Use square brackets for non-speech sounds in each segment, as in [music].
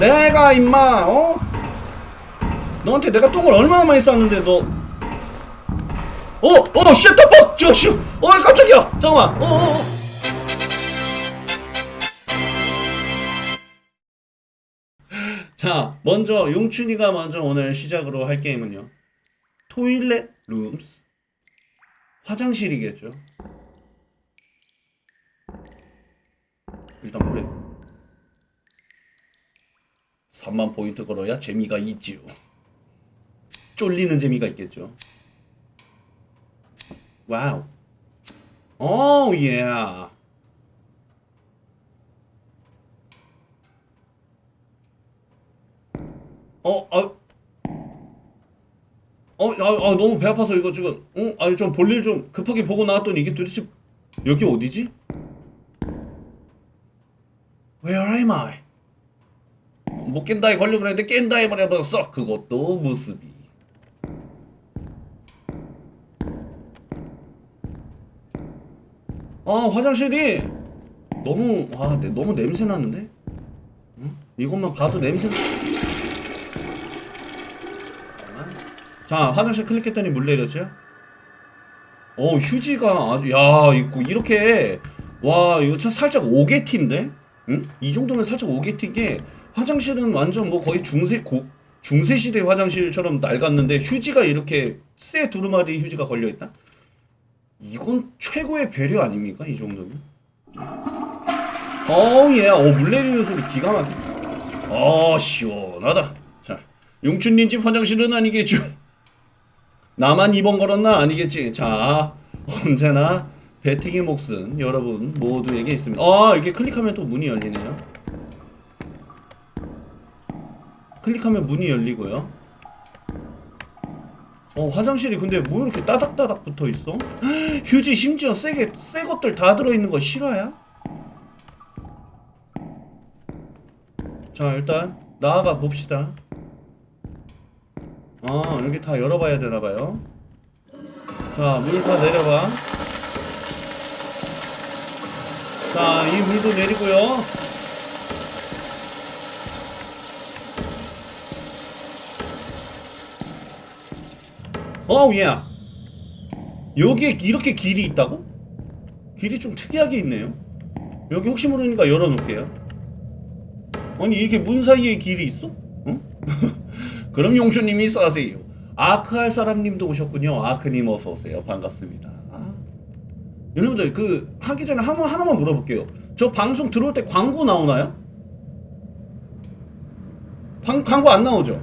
내가 임마 어? 너한테 내가 똥을 얼마나 많이 쌌는데 너 어! 어! 쉣터퍽! 저 슈! 어 깜짝이야! 잠깐만! 어! 어! 어. 자 먼저 용춘이가 먼저 오늘 시작으로 할 게임은요 토일렛 룸스 화장실이겠죠 일단 플레이 3만 포인트 걸어야 재미가 있지요 쫄리는 재미가 있겠죠 와우 오 예. 어, 아, 어, 아, 아, 너무 배 아파서 이거 지금, 어, 아니 좀 볼일 좀 급하게 보고 나왔더니 이게 도대체 여기 어디지? Where am I? 뭐 깬다에 걸려 그랬는데 깬다에 말해버렸어. 그것도 무습이. 아 화장실이 너무 와 내- 너무 냄새 나는데? 응? 이것만 봐도 냄새. 나- 자 화장실 클릭했더니 물 내렸죠? 어 휴지가 아주 야 있고 이렇게 와 이거 참 살짝 오게티인데? 응? 이 정도면 살짝 오게티게 화장실은 완전 뭐 거의 중세 고 중세 시대 화장실처럼 낡았는데 휴지가 이렇게 새 두루마리 휴지가 걸려 있다? 이건 최고의 배려 아닙니까 이 정도면? 어우 예, 어물 내리는 소리 기가 막혀. 어 시원하다. 자 용춘님 집 화장실은 아니겠죠? 나만 2번 걸었나 아니겠지? 자 언제나 배팅의 몫은 여러분 모두에게 있습니다. 아 이렇게 클릭하면 또 문이 열리네요. 클릭하면 문이 열리고요. 어 화장실이 근데 뭐 이렇게 따닥따닥 붙어 있어? [gasps] 휴지 심지어 세게 새 것들 다 들어 있는 거 실화야? 자 일단 나아가 봅시다. 아 여기 다 열어봐야 되나 봐요. 자물다 내려봐. 자 이 물도 내리고요. 어우 예. 여기에 이렇게 길이 있다고? 길이 좀 특이하게 있네요. 여기 혹시 모르니까 열어놓을게요. 아니 이게 문 사이에 길이 있어? 어? [laughs] 그럼 용주님이 싸세요. 아크할 사람님도 오셨군요. 아크님 어서 오세요. 반갑습니다. 아. 여러분들 그 하기 전에 한 하나만 물어볼게요. 저 방송 들어올 때 광고 나오나요? 방, 광고 안 나오죠?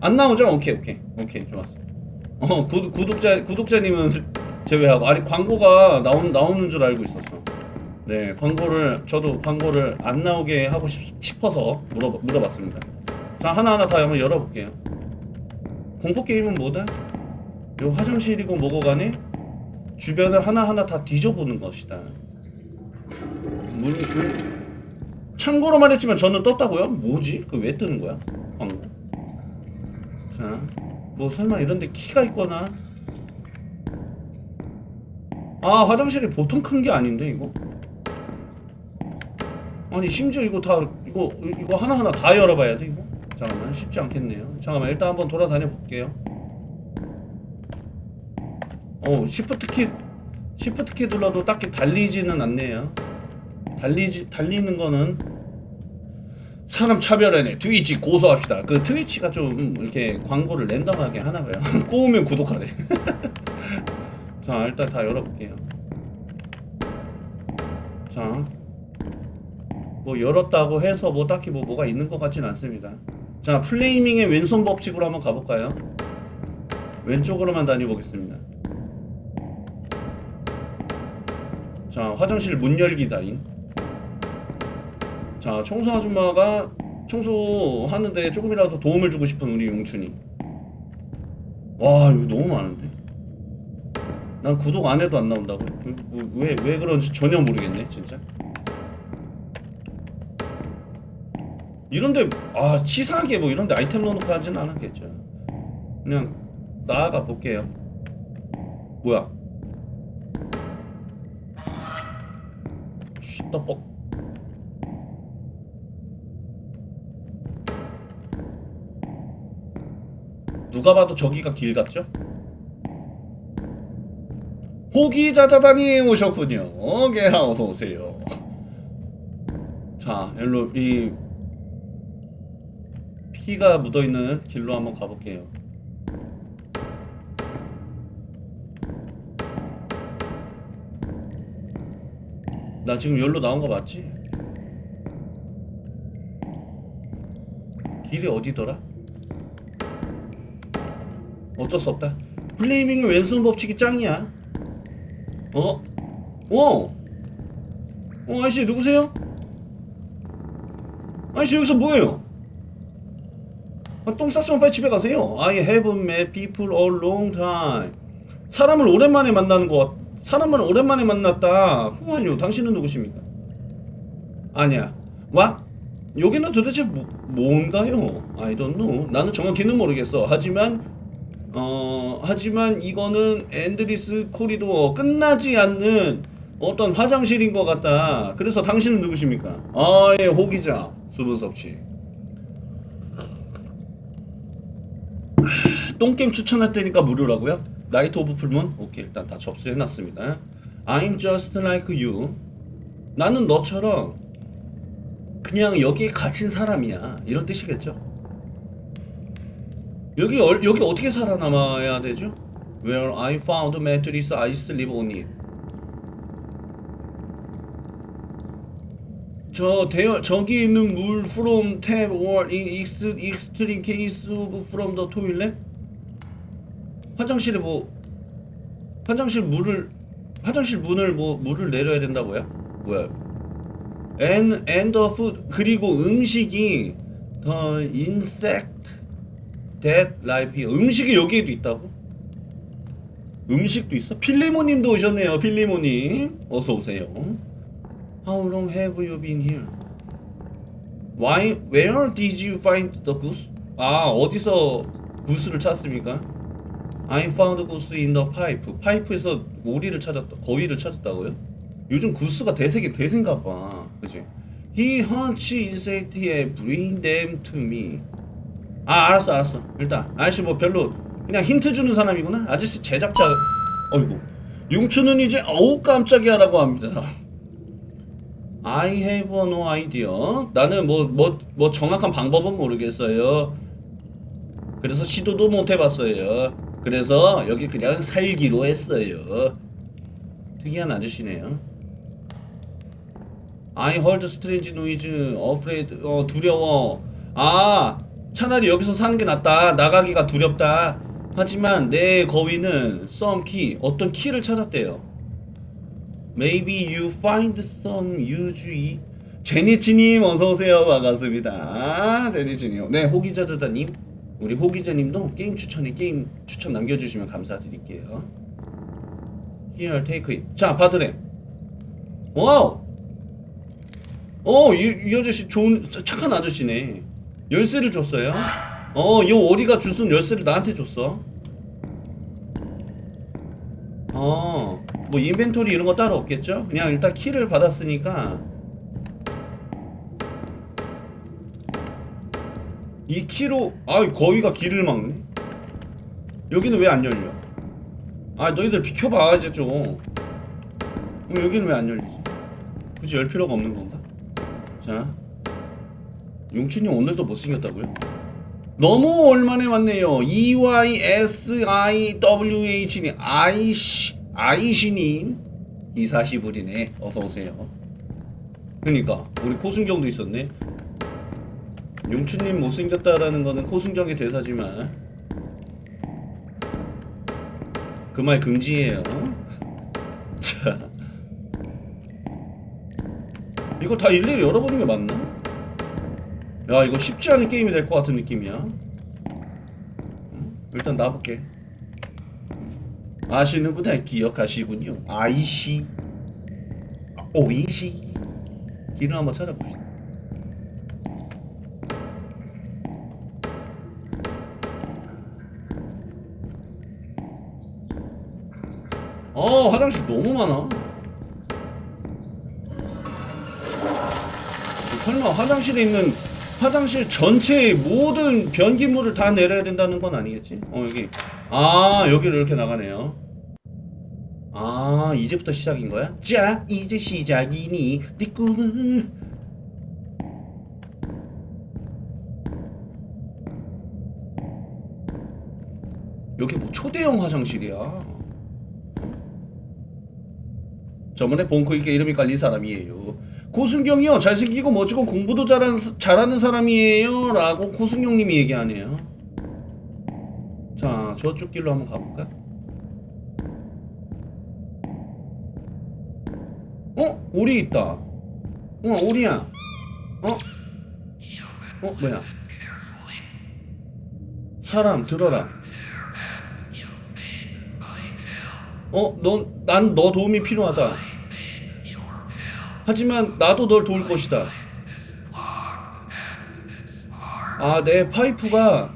안 나오죠? 오케이 오케이 오케이 좋았어. 어 구, 구독자 구독자님은 [laughs] 제외하고 아니 광고가 나온 나오는 줄 알고 있었어. 네 광고를 저도 광고를 안 나오게 하고 싶, 싶어서 물어 물어봤습니다. 자 하나 하나 다 한번 열어볼게요. 공포 게임은 뭐다? 요 화장실이고 뭐고 간에 주변을 하나 하나 다 뒤져보는 것이다. 문, 문 참고로 말했지만 저는 떴다고요? 뭐지? 그 왜 뜨는 거야? 광고. 자, 뭐 설마 이런데 키가 있거나 아 화장실이 보통 큰 게 아닌데 이거 아니 심지어 이거 다 이거 이거 하나하나 다 열어봐야 돼 이거 잠깐만 쉽지 않겠네요 잠깐만 일단 한번 돌아다녀 볼게요 어 시프트 키 시프트 키 눌러도 딱히 달리지는 않네요. 달리지 달리는 거는 사람 차별하네. 트위치 고소합시다. 그 트위치가 좀 이렇게 광고를 랜덤하게 하나봐요. [laughs] 꼬우면 구독하래 [laughs] 자 일단 다 열어볼게요. 자뭐 열었다고 해서 뭐 딱히 뭐 뭐가 있는 것 같진 않습니다. 자 플레이밍의 왼손 법칙으로 한번 가볼까요? 왼쪽으로만 다녀보겠습니다 자 화장실 문 열기 다인. 자 청소 아줌마가 청소하는데 조금이라도 도움을 주고 싶은 우리 용춘이. 와 이거 너무 많은데. 난 구독 안 해도 안 나온다고. 왜왜 왜 그런지 전혀 모르겠네 진짜. 이런데 아 치사하게 뭐 이런데 아이템 넣어놓고 하진 않았겠죠. 그냥 나아가 볼게요. 뭐야 떡볶 누가 봐도 저기가 길 같죠? 호기자자단이 오셨군요. 게하 어서 오세요. 자, 일로 이 피가 묻어있는 길로 한번 가볼게요. 나 지금 열로 나온 거 맞지? 길이 어디더라? 어쩔 수 없다. 플레이밍의 왼손 법칙이 짱이야. 어? 어? 어, 아저씨 누구세요? 아저씨 여기서 뭐해요? 아, 똥 쌌으면 빨리 집에 가세요. I haven't met people a long time. 사람을 오랜만에 만나는 것 같... 사람을 오랜만에 만났다. 후한요. 당신은 누구십니까? 아니야. 와? 여기는 도대체 뭐, 뭔가요? I don't know. 나는 정확히는 모르겠어. 하지만 어 하지만 이거는 앤드리스 코리도어 끝나지 않는 어떤 화장실인 것 같다. 그래서 당신은 누구십니까? 아예 호기자 수분섭 씨. 똥게임 추천할 때니까 무료라고요? 나이트 오브 풀문? 오케이 일단 다 접수해놨습니다 I'm just like you 나는 너처럼 그냥 여기에 갇힌 사람이야 이런 뜻이겠죠? 여기 얼- 여기 어떻게 살아남아야 되죠? Where I found mattress I sleep on it 저 대여 저기 있는 물 from tap or in ex- extreme case of from the toilet 화장실에 뭐 화장실 물을 화장실 문을 뭐 물을 내려야 된다고요? 뭐야? and and the food 그리고 음식이 the insect that life 음식이 여기에도 있다고? 음식도 있어? 필리모님도 오셨네요 필리모님 어서 오세요 How long have you been here? Why? Where did you find the goose? 아 어디서 구스를 찾습니까? I found goose in the pipe. 파이프에서 오리를 찾았다. 거위를 찾았다고요? 요즘 구스가 대세긴 대세인가 봐. 그지? He hunts insect and bring them to me. 아 알았어 알았어. 일단 아저씨 뭐 별로 그냥 힌트 주는 사람이구나. 아저씨 제작자. 어이구. 용춘은 이제 어우 깜짝이야라고 합니다. I have no idea. 나는 뭐 뭐 뭐 정확한 방법은 모르겠어요. 그래서 시도도 못 해봤어요. 그래서 여기 그냥 살기로 했어요. 특이한 아저씨네요. I heard strange noise, afraid, 어, 두려워. 아, 차라리 여기서 사는 게 낫다. 나가기가 두렵다. 하지만 내 거위는 some key, 어떤 키를 찾았대요. Maybe you find some UG. 제니치님 어서 오세요. 반갑습니다. 제니치님. 네, 호기자주다님. 우리 호기자님도 게임 추천에 게임 추천 남겨주시면 감사드릴게요. Here, take it. 자, 받으래. 와우. 어, 이, 이 아저씨 좋은 착한 아저씨네. 열쇠를 줬어요. 어, 이 오리가 주순 열쇠를 나한테 줬어. 어, 뭐 인벤토리 이런 거 따로 없겠죠? 그냥 일단 키를 받았으니까 이 키로 아 거위가 길을 막네. 여기는 왜 안 열려? 아 너희들 비켜봐 이제 좀. 어, 여기는 왜 안 열리지? 굳이 열 필요가 없는 건가? 자, 용춘이 오늘도 못생겼다고요? 너무 오랜만에 왔네요. E Y S I W H님 아이씨 아이씨님 이사시부리네. 어서 오세요. 그러니까 우리 코순경도 있었네. 용춘님 못생겼다라는 거는 코순경의 대사지만 그 말 금지예요. [laughs] 자, 이거 다 일일이 열어보는 게 맞나? 야 이거 쉽지 않은 게임이 될 것 같은 느낌이야. 음, 일단 놔볼게. 아시는구나 기억하시군요. 아이시, 아, 오이시. 길을 한번 찾아봅시다. 화장실 너무 많아. 설마 화장실에 있는 화장실 전체의 모든 변기물을 다 내려야 된다는 건 아니겠지? 어 여기 아 여기를 이렇게 나가네요 아 이제부터 시작인 거야? 자 이제 시작이니 네 꿈을 여기 뭐 초대형 화장실이야 저번에 봉크이게 이름이 깔린 사람이에요. 고순경이요. 잘생기고 멋지고 공부도 잘하는, 잘하는 사람이에요. 라고 고순경님이 얘기하네요. 자, 저쪽 길로 한번 가볼까? 어? 오리 있다. 어, 오리야. 어? 어, 뭐야? 사람, 들어라. 어, 넌, 난 너 도움이 필요하다. 하지만 나도 널 도울 것이다. 아, 내 파이프가,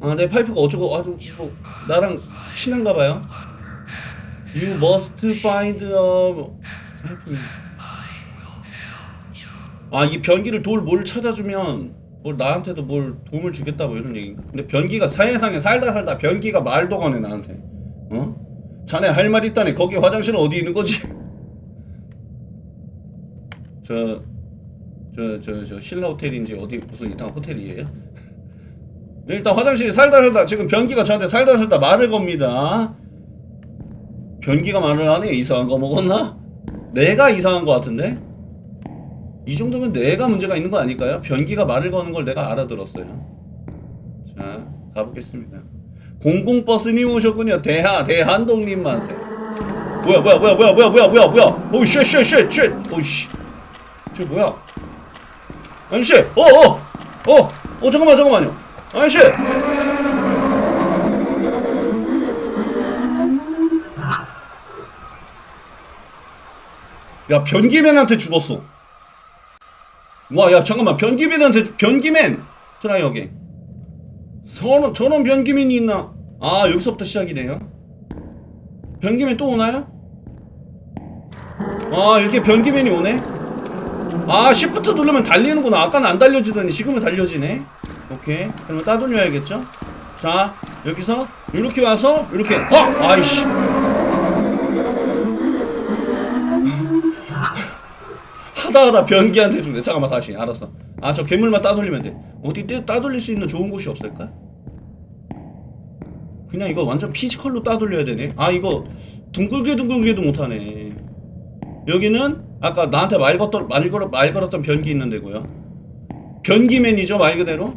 아, 내 파이프가 어쩌고, 아주, 뭐, 나랑 친한가 봐요. You must find a. 아, 이 변기를 도울 뭘 찾아주면, 뭘 나한테도 뭘 도움을 주겠다, 뭐 이런 얘기인가? 근데 변기가 세상에 살다 살다 변기가 말도 거네, 나한테. 어? 자네 할 말 있다네. 거기 화장실은 어디 있는 거지? 저, 저, 저, 저 신라 호텔인지 어디 무슨 이상한 호텔이에요? 네, 일단 화장실 살다 살다 지금 변기가 저한테 살다 살다 말을 겁니다. 변기가 말을 하네. 이상한 거 먹었나? 내가 이상한 거 같은데? 이 정도면 내가 문제가 있는 거 아닐까요? 변기가 말을 거는 걸 내가 알아들었어요. 자, 가보겠습니다. 공공버스님 오셨군요. 대하 대한독님 만세. 뭐야 뭐야 뭐야 뭐야 뭐야 뭐야 뭐야 뭐야. 오우 쉣쉣쉣쉣. 오우 씨. 저 뭐야? 아저씨. 어어 어. 어 잠깐만 잠깐만요. 아저씨. 야 변기맨한테 죽었어. 와 야 잠깐만 변기맨한테 죽- 변기맨. 전화 여기. 저런 저런 변기맨이 있나? 아 여기서부터 시작이네요. 변기맨 또 오나요? 아 이렇게 변기맨이 오네. 아 시프트 누르면 달리는구나. 아까는 안 달려지더니 지금은 달려지네. 오케이. 그러면 따돌려야겠죠? 자 여기서 이렇게 와서 이렇게. 어 아이씨. 하다 하다 변기한테 죽네. 잠깐만 다시 알았어. 아 저 괴물만 따돌리면 돼. 어디 떼 따돌릴 수 있는 좋은 곳이 없을까? 그냥 이거 완전 피지컬로 따돌려야 되네. 아 이거 둥글게 둥글게도 못하네. 여기는 아까 나한테 말 걸었던 말, 걸어, 말 걸었던 변기 있는 데고요. 변기맨이죠 말 그대로.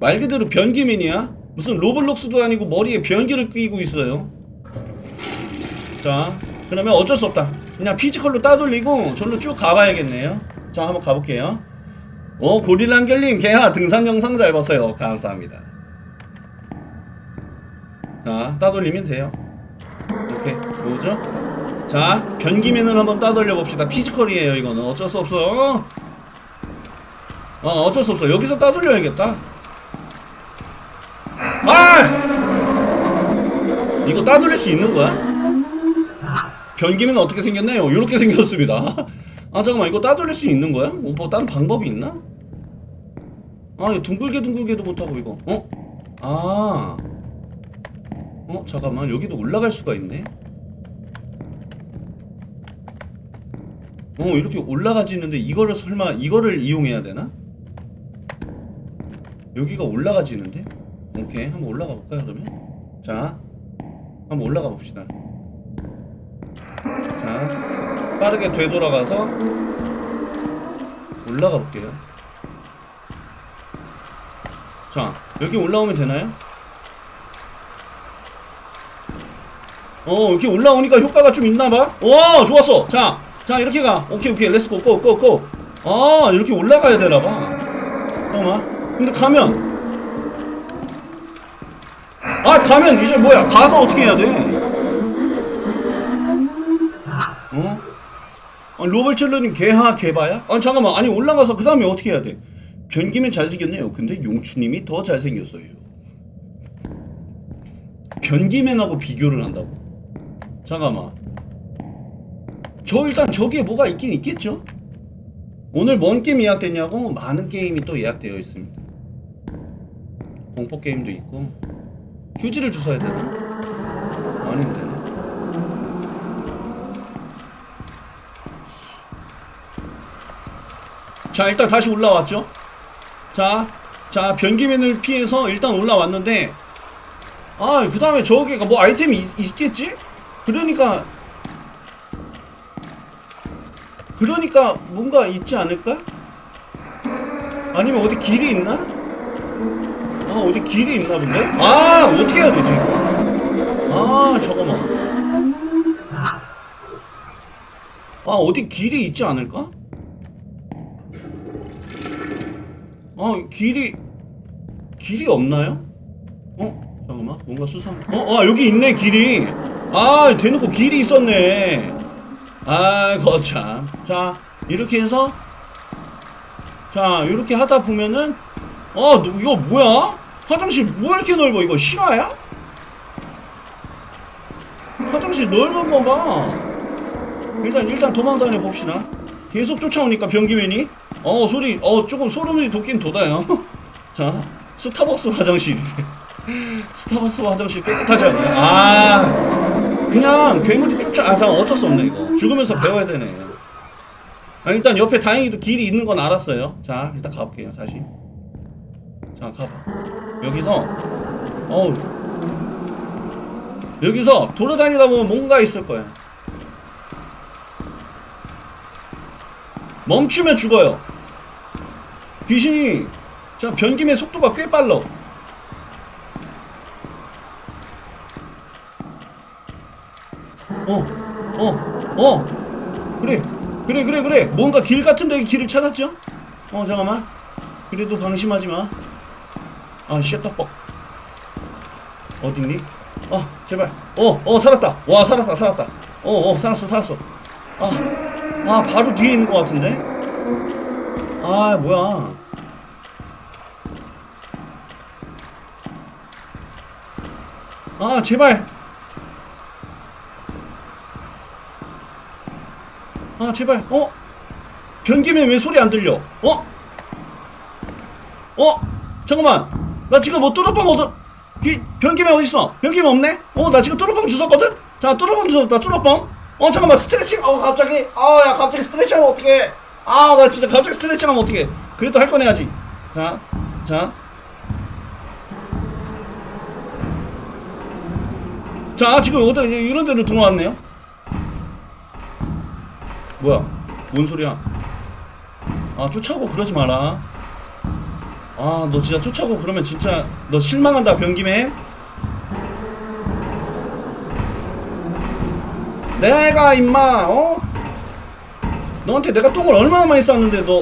말 그대로 변기맨이야. 무슨 로블록스도 아니고 머리에 변기를 끼고 있어요. 자, 그러면 어쩔 수 없다. 그냥 피지컬로 따돌리고 절로 쭉 가봐야겠네요. 자, 한번 가볼게요. 오, 고릴라 안결님, 개하 등산 영상 잘 봤어요. 감사합니다. 자, 따돌리면 돼요. 이렇게, 뭐죠? 자, 변기면을 한번 따돌려 봅시다. 피지컬이에요, 이거는. 어쩔 수 없어. 어, 어쩔 수 없어. 여기서 따돌려야겠다. 아! 이거 따돌릴 수 있는 거야? 변기면 어떻게 생겼나요? 이렇게 생겼습니다. [laughs] 아 잠깐만 이거 따돌릴 수 있는 거야? 뭐, 뭐 다른 방법이 있나? 아 이거 둥글게 둥글게도 못하고 이거 어? 아 어? 잠깐만 여기도 올라갈 수가 있네 어 이렇게 올라가지는데 이거를 설마 이거를 이용해야 되나? 여기가 올라가지는데? 오케이 한번 올라가 볼까요 그러면? 자 한번 올라가 봅시다 자, 빠르게 되돌아가서 올라가 볼게요. 자, 여기 올라오면 되나요? 어, 이렇게 올라오니까 효과가 좀 있나 봐. 오, 좋았어. 자, 자, 이렇게 가. 오케이, 오케이. 렛츠고, 고, 고, 고. 아, 이렇게 올라가야 되나 봐. 잠깐만. 근데 가면. 아, 가면 이제 뭐야? 가서 어떻게 해야 돼? 아, 로벌첼러님 개하 개바야? 아 잠깐만 아니 올라가서 그 다음에 어떻게 해야 돼? 변기면 잘생겼네요 근데 용추님이 더 잘생겼어요 변기맨하고 비교를 한다고? 잠깐만 저 일단 저기에 뭐가 있긴 있겠죠? 오늘 뭔 게임 예약됐냐고? 많은 게임이 또 예약되어 있습니다. 공포 게임도 있고 휴지를 주워야 되나? 아닌데. 자 일단 다시 올라왔죠. 자, 자 변기맨을 피해서 일단 올라왔는데 아 그 다음에 저기가 뭐 아이템이 있, 있겠지? 그러니까 그러니까 뭔가 있지 않을까? 아니면 어디 길이 있나? 아 어디 길이 있나 본데? 아 어떻게 해야 되지? 아 잠깐만 아 어디 길이 있지 않을까? 아 길이 길이 없나요? 어? 잠깐만 뭔가 수상 어? 아 여기 있네 길이 아 대놓고 길이 있었네 아 거참 자 이렇게 해서 자 이렇게 하다 보면은 아 너, 이거 뭐야? 화장실 뭐 이렇게 넓어 이거 실화야? 화장실 넓은 거봐 일단 일단 도망 다녀 봅시다 계속 쫓아오니까 변기맨이? 어 소리 어 조금 소름이 돋긴 돋아요. [laughs] 자 스타벅스 화장실이래 [laughs] 스타벅스 화장실 깨끗하지 않나요? 아 그냥 괴물이 쫓아 아 잠깐 어쩔 수 없네 이거. 죽으면서 배워야 되네. 아 일단 옆에 다행히도 길이 있는 건 알았어요. 자 일단 가볼게요 다시. 자 가봐. 여기서 어우. 여기서 돌아다니다 보면 뭔가 있을 거야 멈추면 죽어요 귀신이 자 변김의 속도가 꽤 빨라 어, 어, 어, 그래, 그래, 그래, 그래. 뭔가 길 같은데 길을 찾았죠? 어, 잠깐만. 그래도 방심하지 마. 아, 쉣떡뻑. 어딨니? 아, 제발. 어, 어, 살았다. 와, 살았다, 살았다. 어, 어, 살았어, 살았어. 아, 아, 바로 뒤에 있는 것 같은데? 아, 뭐야. 아, 제발. 아 제발 어? 변기면 왜 소리 안 들려? 어? 어? 잠깐만 나 지금 뭐 뚜러빵 얻어 기, 변기면 어딨어? 변기면 없네? 어 나 지금 뚜러빵 주웠거든? 자 뚜러빵 주웠다 뚜러빵 어 잠깐만 스트레칭 어 갑자기 아야 갑자기 스트레칭 하면 어떡해 아 나 진짜 갑자기 스트레칭 하면 어떡해 그래도 할 건 해야지 자 자. 자 지금 어디 이런 데로 들어왔네요 뭐야? 뭔 소리야? 아 쫓아오고 그러지 마라. 아 너 진짜 쫓아오고 그러면 진짜 너 실망한다 변김에. 내가 임마 어? 너한테 내가 똥을 얼마나 많이 쌌는데 너.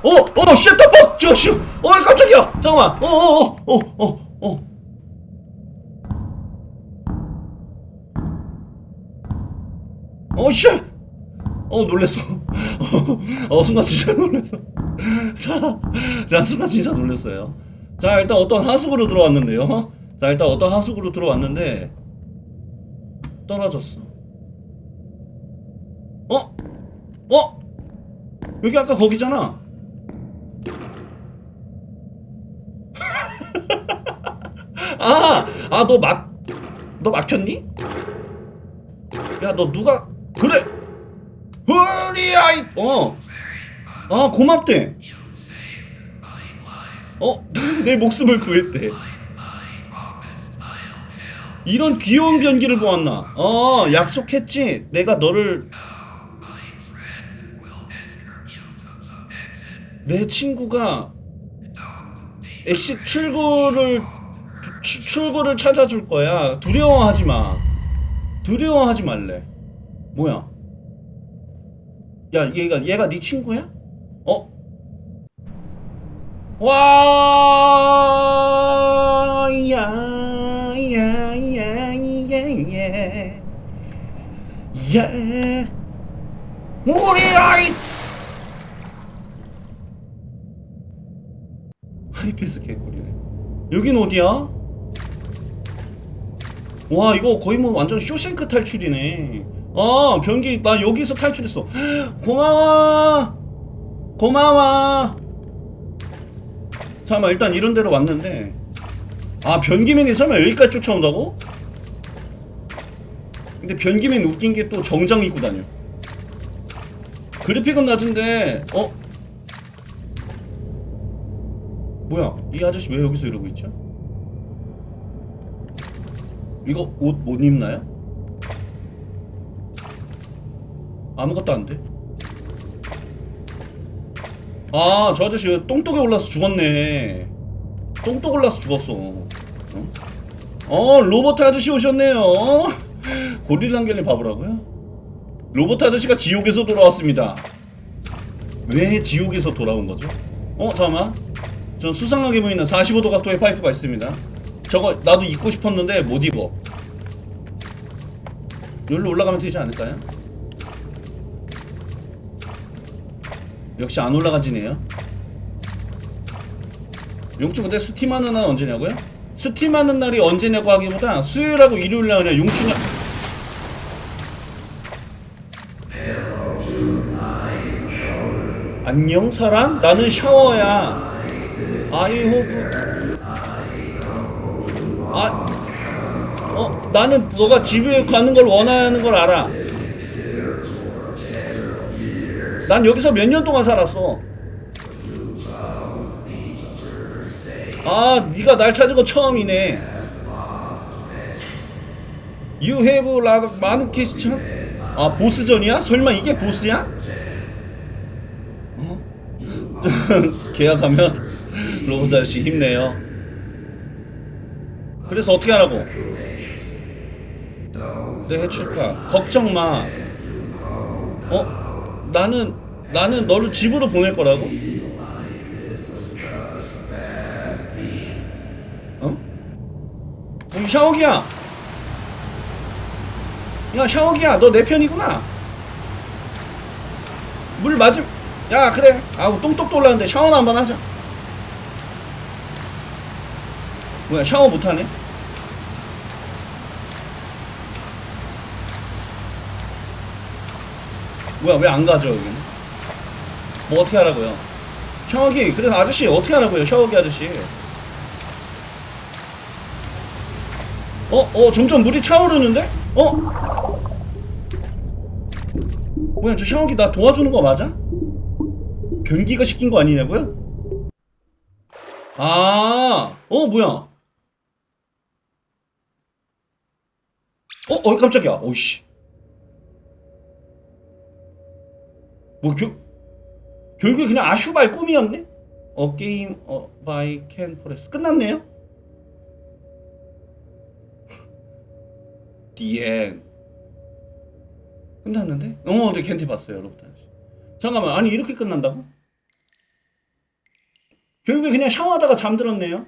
어, 어, 쉣더벅! 저, 씨, 어, 깜짝이야! 잠깐만, 어, 어, 어, 어, 어, 어. 어, 씨! 어, 놀랬어. [laughs] 어, 순간 진짜 놀랬어. [laughs] 자, 자, 순간 진짜 놀랬어요. 자, 일단 어떤 하수구로 들어왔는데요. 자, 일단 어떤 하수구로 들어왔는데, 떨어졌어. 어? 어? 여기 아까 거기잖아. [laughs] 아, 아, 너 막, 너 막혔니? 야, 너 누가, 그래! 우리 아이, 어. 아, 고맙대. 어, [laughs] 내 목숨을 구했대. 이런 귀여운 변기를 보았나? 어, 약속했지. 내가 너를 내 친구가 엑시 출구를 추- 출구를 찾아줄 거야. 두려워하지 마. 두려워하지 말래. 뭐야? 야, 얘가 얘가 네 친구야? 어? 와, 야, 야, 야, 야, 야, 야, 우리 아이. 하이패스 개꿀이네. 여긴 어디야? 와 이거 거의 뭐 완전 쇼생크 탈출이네. 어 변기 나 여기서 탈출했어 [gasps] 고마워 고마워 잠깐만 일단 이런 데로 왔는데 아 변기맨이 설마 여기까지 쫓아온다고? 근데 변기맨 웃긴 게 또 정장 입고 다녀 그래픽은 낮은데 어? 뭐야 이 아저씨 왜 여기서 이러고 있죠? 이거 옷 못 입나요? 아무것도 안 돼. 아, 저 아저씨 똥똑에 올라서 죽었네. 똥똑 올라서 죽었어. 어? 어, 로버트 아저씨 오셨네요. 고릴랑겔리 바보라고요? 로버트 아저씨가 지옥에서 돌아왔습니다. 왜 지옥에서 돌아온 거죠? 어, 잠깐만. 전 수상하게 보이는 45도 각도의 파이프가 있습니다. 저거 나도 입고 싶었는데 못 입어. 여기로 올라가면 되지 않을까요? 역시 안 올라가지네요. 용충 근데 스팀하는 날 언제냐고요? 스팀하는 날이 언제냐고 하기보다 수요일하고 일요일 날 그냥 용충이 안녕 사랑? 나는 샤워야. 아이 호브. 아, 어, 나는 너가 집에 가는 걸 원하는 걸 알아. 난 여기서 몇 년 동안 살았어. 아, 네가 날 찾은 거 처음이네. You have of 많은 캐스천? 아, 보스전이야? 설마 이게 보스야? 어? [laughs] 계약하면 로봇 아저씨 힘내요. 그래서 어떻게 하라고? 내 해출까? 걱정 마. 어? 나는 나는 너를 집으로 보낼 거라고? 어? 어, 샤워기야. 야 샤워기야, 너 내 편이구나. 물 맞음. 야 그래. 아우 똥똑 돌라는데 샤워나 한번 하자. 뭐야 샤워 못하네? 뭐야 왜 안 가죠 여기는? 뭐 어떻게 하라고요? 샤워기 그래서 아저씨 어떻게 하라고요 샤워기 아저씨? 어? 어 점점 물이 차오르는데? 어? 뭐야 저 샤워기 나 도와주는 거 맞아? 변기가 시킨 거 아니냐고요? 아, 어 뭐야? 어, 어 깜짝이야. 오이씨. 뭐 겨, 결국에 그냥 아슈발 꿈이었네? 어 게임 어 바이 캔 포레스 끝났네요? 디엔 끝났는데? 어, 네 캔티 봤어요, 여러분. 잠깐만, 아니 이렇게 끝난다고? 결국에 그냥 샤워하다가 잠들었네요.